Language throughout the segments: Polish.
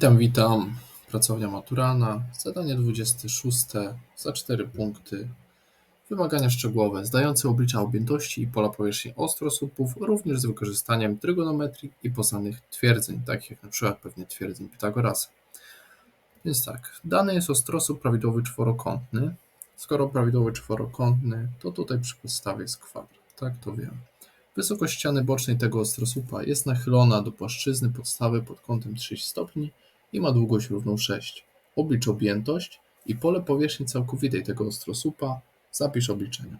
Witam, witam. Pracownia maturalna. Zadanie 26 za 4 punkty. Wymagania szczegółowe. Zdające oblicza objętości i pola powierzchni ostrosłupów, również z wykorzystaniem trygonometrii i poznanych twierdzeń, takich jak na przykład pewnie twierdzeń Pitagorasa. Więc tak, dany jest ostrosłup prawidłowy czworokątny. Skoro prawidłowy czworokątny, to tutaj przy podstawie jest kwadrat. Tak, to wiemy. Wysokość ściany bocznej tego ostrosłupa jest nachylona do płaszczyzny podstawy pod kątem 30 stopni i ma długość równą 6. Oblicz objętość i pole powierzchni całkowitej tego ostrosłupa. Zapisz obliczenia.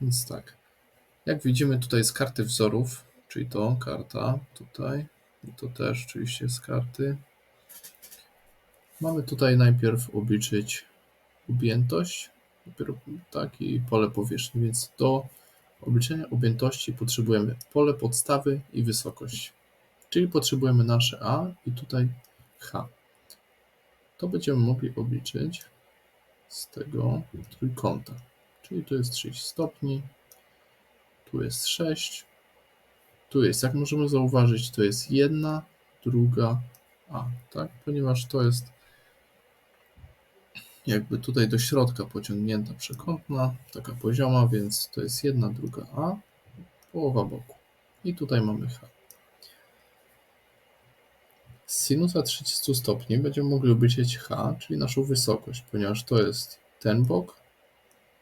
Więc tak, jak widzimy tutaj z karty wzorów, czyli to karta tutaj i to też oczywiście z karty. Mamy tutaj najpierw obliczyć objętość, dopiero tak i pole powierzchni, więc do obliczenia objętości potrzebujemy pole podstawy i wysokość. Czyli potrzebujemy nasze A i tutaj H. To będziemy mogli obliczyć z tego trójkąta. Czyli tu jest 30 stopni, tu jest 6, tu jest, jak możemy zauważyć, to jest jedna, druga A, tak? Ponieważ to jest jakby tutaj do środka pociągnięta przekątna, taka pozioma, więc to jest jedna, druga A, połowa boku. I tutaj mamy H. Z sinusa 30 stopni będziemy mogli obliczyć H, czyli naszą wysokość, ponieważ to jest ten bok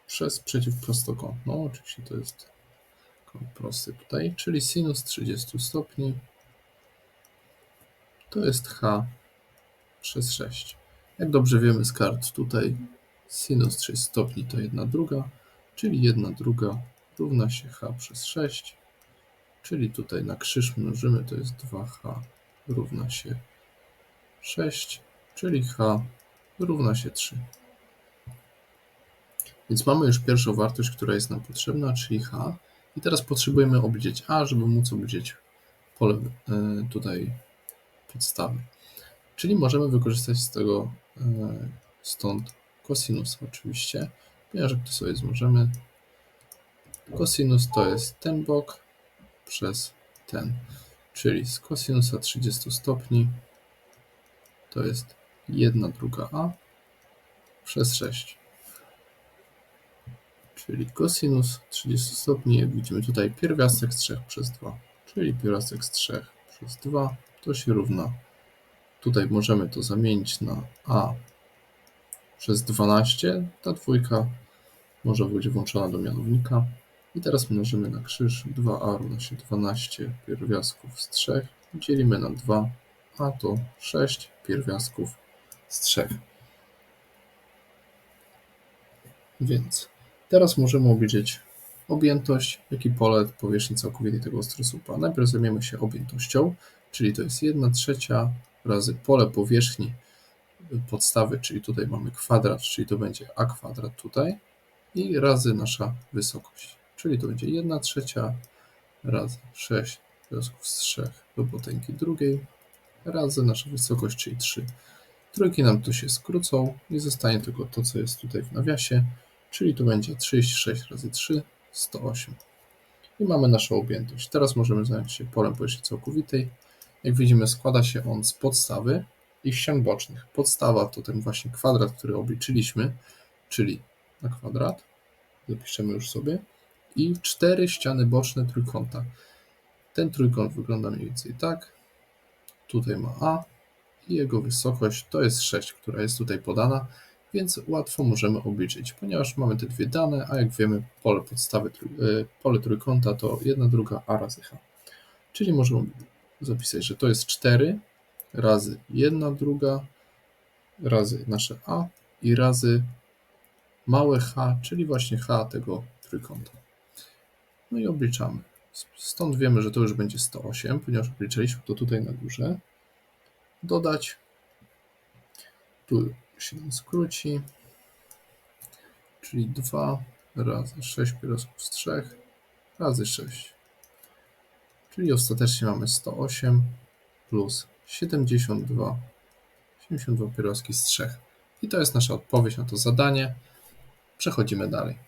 przez przeciwprostokątną, oczywiście to jest kąt prosty tutaj, czyli sinus 30 stopni to jest H przez 6. Jak dobrze wiemy z kart tutaj sinus 30 stopni to 1 druga, czyli 1 druga równa się h przez 6, czyli tutaj na krzyż mnożymy, to jest 2h równa się 6, czyli h równa się 3. Więc mamy już pierwszą wartość, która jest nam potrzebna, czyli h. I teraz potrzebujemy obliczyć a, żeby móc obliczyć pole e, tutaj podstawy. Czyli możemy wykorzystać z tego e, stąd cosinus oczywiście, jak to sobie złożymy, cosinus to jest ten bok przez ten, czyli z cosinusa 30 stopni to jest 1 druga a przez 6. Czyli cosinus 30 stopni, jak widzimy tutaj pierwiastek z 3 przez 2, czyli pierwiastek z 3 przez 2 to się równa Tutaj możemy to zamienić na a przez 12. Ta dwójka może być włączona do mianownika. I teraz mnożymy na krzyż. 2a równa się 12 pierwiastków z 3. Dzielimy na 2, a to 6 pierwiastków z 3. Więc teraz możemy obliczyć objętość, jak i pole powierzchni całkowitej tego ostrosłupa. Najpierw zajmiemy się objętością, czyli to jest 1 trzecia razy pole powierzchni podstawy, czyli tutaj mamy kwadrat, czyli to będzie a kwadrat tutaj i razy nasza wysokość, czyli to będzie 1 trzecia razy 6 związków z 3 do potęgi drugiej razy nasza wysokość, czyli 3. Trójki nam tu się skrócą i zostanie tylko to, co jest tutaj w nawiasie, czyli to będzie 36 razy 3, 108. I mamy naszą objętość. Teraz możemy zająć się polem powierzchni całkowitej. Jak widzimy, składa się on z podstawy i ścian bocznych. Podstawa to ten właśnie kwadrat, który obliczyliśmy, czyli na kwadrat, zapiszemy już sobie, i cztery ściany boczne trójkąta. Ten trójkąt wygląda mniej więcej tak. Tutaj ma A i jego wysokość to jest 6, która jest tutaj podana, więc łatwo możemy obliczyć, ponieważ mamy te dwie dane, a jak wiemy pole podstawy, e, pole trójkąta to 1 druga A razy H. Czyli możemy zapisać, że to jest 4 razy 1 druga razy nasze a i razy małe h, czyli właśnie h tego trójkąta. No i obliczamy. Stąd wiemy, że to już będzie 108, ponieważ obliczyliśmy to tutaj na górze. Dodać. Tu się nam skróci. Czyli 2 razy 6 pierosków z 3 razy 6 czyli ostatecznie mamy 108 plus 72, 72 pieroski z 3. I to jest nasza odpowiedź na to zadanie. Przechodzimy dalej.